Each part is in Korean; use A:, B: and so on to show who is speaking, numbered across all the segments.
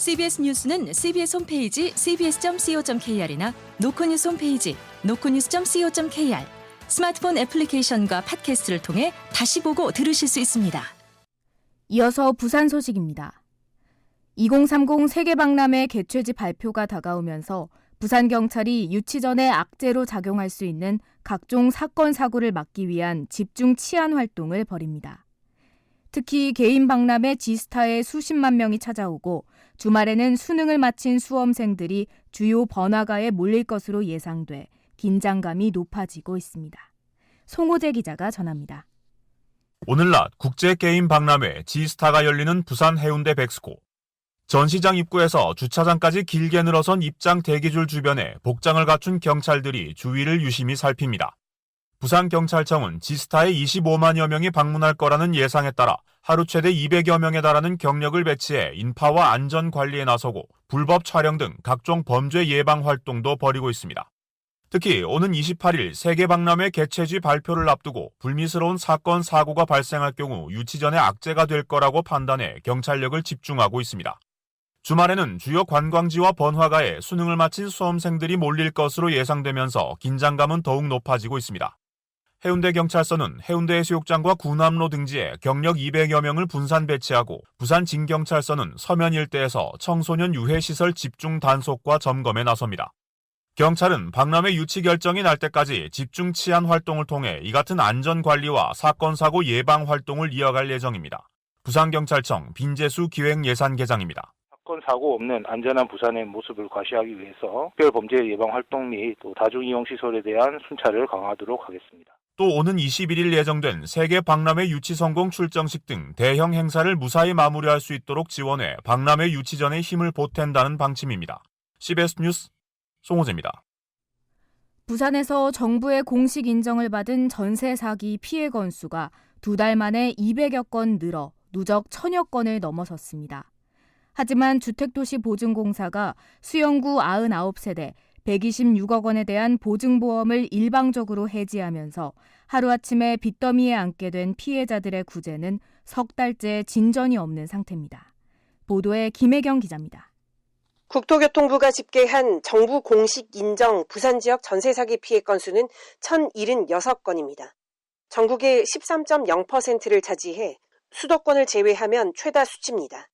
A: CBS 뉴스는 CBS 홈페이지 cbs.co.kr이나 노코뉴스 홈페이지 노코뉴스.co.kr 스마트폰 애플리케이션과 팟캐스트를 통해 다시 보고 들으실 수 있습니다.
B: 이어서 부산 소식입니다. 2030 세계박람회 개최지 발표가 다가오면서 부산 경찰이 유치전에 악재로 작용할 수 있는 각종 사건 사고를 막기 위한 집중 치안 활동을 벌입니다. 특히 개인 박람회 지스타에 수십만 명이 찾아오고 주말에는 수능을 마친 수험생들이 주요 번화가에 몰릴 것으로 예상돼 긴장감이 높아지고 있습니다. 송호재 기자가 전합니다.
C: 오늘 낮 국제게임 박람회 지스타가 열리는 부산 해운대 백스코. 전시장 입구에서 주차장까지 길게 늘어선 입장 대기줄 주변에 복장을 갖춘 경찰들이 주위를 유심히 살핍니다. 부산경찰청은 지스타에 25만여 명이 방문할 거라는 예상에 따라 하루 최대 200여 명에 달하는 경력을 배치해 인파와 안전 관리에 나서고 불법 촬영 등 각종 범죄 예방 활동도 벌이고 있습니다. 특히 오는 28일 세계박람회 개최지 발표를 앞두고 불미스러운 사건 사고가 발생할 경우 유치전의 악재가 될 거라고 판단해 경찰력을 집중하고 있습니다. 주말에는 주요 관광지와 번화가에 수능을 마친 수험생들이 몰릴 것으로 예상되면서 긴장감은 더욱 높아지고 있습니다. 해운대 경찰서는 해운대 해수욕장과 구남로 등지에 경력 200여 명을 분산 배치하고 부산 진경찰서는 서면 일대에서 청소년 유해시설 집중 단속과 점검에 나섭니다. 경찰은 박람회 유치 결정이 날 때까지 집중 치안 활동을 통해 이 같은 안전 관리와 사건 사고 예방 활동을 이어갈 예정입니다. 부산경찰청 빈재수 기획예산계장입니다.
D: 사건 사고 없는 안전한 부산의 모습을 과시하기 위해서 특별 범죄 예방 활동 및 또 다중 이용 시설에 대한 순찰을 강화하도록 하겠습니다.
C: 또 오는 21일 예정된 세계 박람회 유치 성공 출정식 등 대형 행사를 무사히 마무리할 수 있도록 지원해 박람회 유치 전에 힘을 보탠다는 방침입니다. CBS 뉴스 송호재입니다.
B: 부산에서 정부의 공식 인정을 받은 전세 사기 피해 건수가 두 달 만에 200여 건 늘어 누적 천여 건을 넘어섰습니다. 하지만 주택도시보증공사가 수영구 99세대 126억 원에 대한 보증보험을 일방적으로 해지하면서 하루아침에 빚더미에 앉게 된 피해자들의 구제는 석 달째 진전이 없는 상태입니다. 보도에 김혜경 기자입니다.
E: 국토교통부가 집계한 정부 공식 인정 부산 지역 전세 사기 피해 건수는 1,076건입니다. 전국의 13.0%를 차지해 수도권을 제외하면 최다 수치입니다.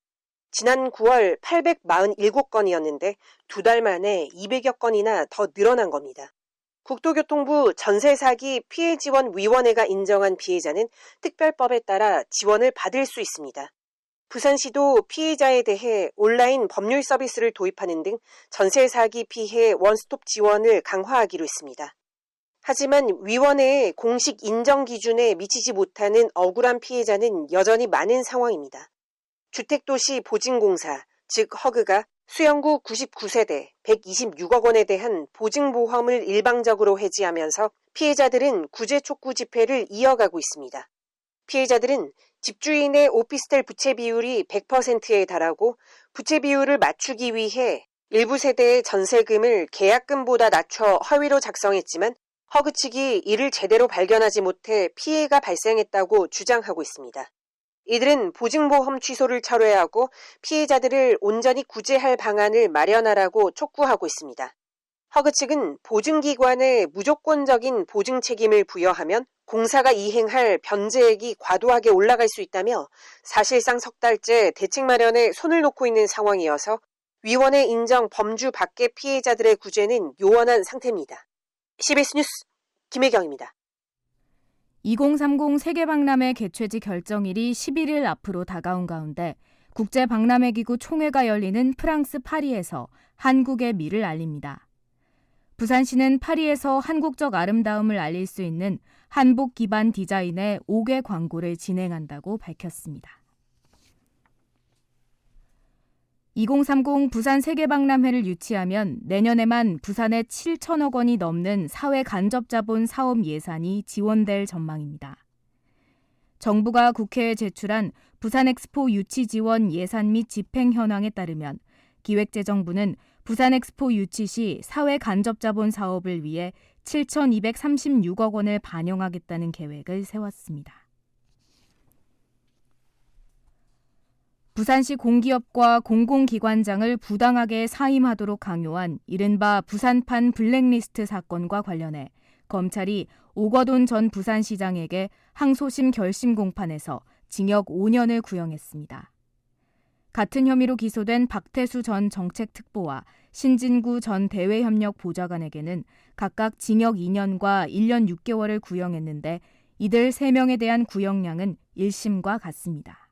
E: 지난 9월 847건이었는데 두 달 만에 200여 건이나 더 늘어난 겁니다. 국토교통부 전세 사기 피해 지원 위원회가 인정한 피해자는 특별법에 따라 지원을 받을 수 있습니다. 부산시도 피해자에 대해 온라인 법률 서비스를 도입하는 등 전세 사기 피해 원스톱 지원을 강화하기로 했습니다. 하지만 위원회의 공식 인정 기준에 미치지 못하는 억울한 피해자는 여전히 많은 상황입니다. 주택도시 보증공사, 즉 허그가 수영구 99세대 126억 원에 대한 보증보험을 일방적으로 해지하면서 피해자들은 구제 촉구 집회를 이어가고 있습니다. 피해자들은 집주인의 오피스텔 부채 비율이 100%에 달하고 부채 비율을 맞추기 위해 일부 세대의 전세금을 계약금보다 낮춰 허위로 작성했지만 허그 측이 이를 제대로 발견하지 못해 피해가 발생했다고 주장하고 있습니다. 이들은 보증보험 취소를 철회하고 피해자들을 온전히 구제할 방안을 마련하라고 촉구하고 있습니다. 허그 측은 보증기관에 무조건적인 보증 책임을 부여하면 공사가 이행할 변제액이 과도하게 올라갈 수 있다며 사실상 석 달째 대책 마련에 손을 놓고 있는 상황이어서 위원회 인정 범주 밖의 피해자들의 구제는 요원한 상태입니다. CBS 뉴스 김혜경입니다.
B: 2030 세계박람회 개최지 결정일이 11일 앞으로 다가온 가운데 국제박람회기구 총회가 열리는 프랑스 파리에서 한국의 미를 알립니다. 부산시는 파리에서 한국적 아름다움을 알릴 수 있는 한복 기반 디자인의 5개 광고를 진행한다고 밝혔습니다. 2030 부산 세계박람회를 유치하면 내년에만 부산에 7천억 원이 넘는 사회 간접자본 사업 예산이 지원될 전망입니다. 정부가 국회에 제출한 부산엑스포 유치 지원 예산 및 집행 현황에 따르면 기획재정부는 부산엑스포 유치 시 사회 간접자본 사업을 위해 7,236억 원을 반영하겠다는 계획을 세웠습니다. 부산시 공기업과 공공기관장을 부당하게 사임하도록 강요한 이른바 부산판 블랙리스트 사건과 관련해 검찰이 오거돈 전 부산시장에게 항소심 결심 공판에서 징역 5년을 구형했습니다. 같은 혐의로 기소된 박태수 전 정책특보와 신진구 전 대외협력 보좌관에게는 각각 징역 2년과 1년 6개월을 구형했는데 이들 3명에 대한 구형량은 1심과 같습니다.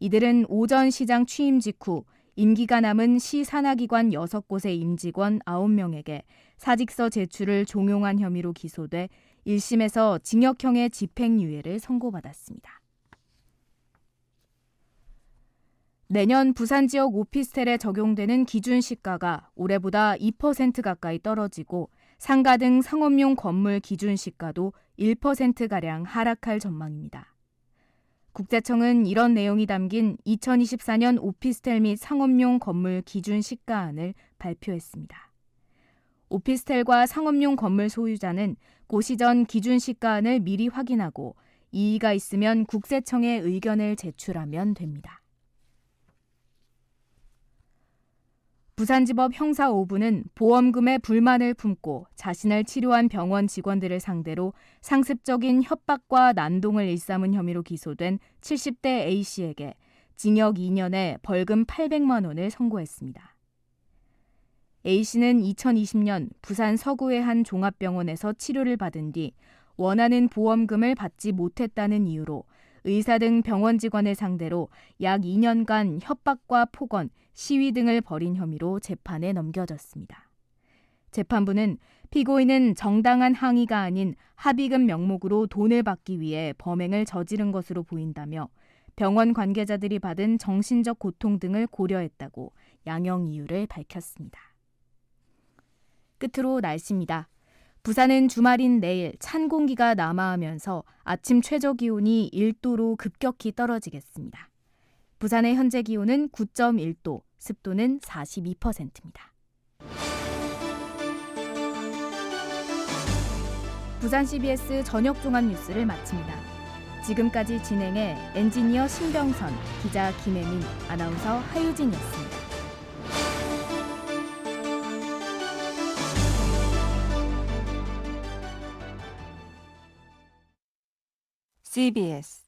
B: 이들은 오전 시장 취임 직후 임기가 남은 시 산하기관 6곳의 임직원 9명에게 사직서 제출을 종용한 혐의로 기소돼 1심에서 징역형의 집행유예를 선고받았습니다. 내년 부산 지역 오피스텔에 적용되는 기준 시가가 올해보다 2% 가까이 떨어지고 상가 등 상업용 건물 기준 시가도 1%가량 하락할 전망입니다. 국세청은 이런 내용이 담긴 2024년 오피스텔 및 상업용 건물 기준 시가안을 발표했습니다. 오피스텔과 상업용 건물 소유자는 고시 전 기준 시가안을 미리 확인하고 이의가 있으면 국세청에 의견을 제출하면 됩니다. 부산지법 형사 5부는 보험금에 불만을 품고 자신을 치료한 병원 직원들을 상대로 상습적인 협박과 난동을 일삼은 혐의로 기소된 70대 A씨에게 징역 2년에 벌금 800만 원을 선고했습니다. A씨는 2020년 부산 서구의 한 종합병원에서 치료를 받은 뒤 원하는 보험금을 받지 못했다는 이유로 의사 등 병원 직원을 상대로 약 2년간 협박과 폭언, 시위 등을 벌인 혐의로 재판에 넘겨졌습니다. 재판부는 피고인은 정당한 항의가 아닌 합의금 명목으로 돈을 받기 위해 범행을 저지른 것으로 보인다며 병원 관계자들이 받은 정신적 고통 등을 고려했다고 양형 이유를 밝혔습니다. 끝으로 날씨입니다. 부산은 주말인 내일 찬 공기가 남하하면서 아침 최저 기온이 1도로 급격히 떨어지겠습니다. 부산의 현재 기온은 9.1도, 습도는 42%입니다. 부산 CBS 저녁 종합 뉴스를 마칩니다. 지금까지 진행해 엔지니어 신병선, 기자 김혜민, 아나운서 하유진이었습니다.
F: CBS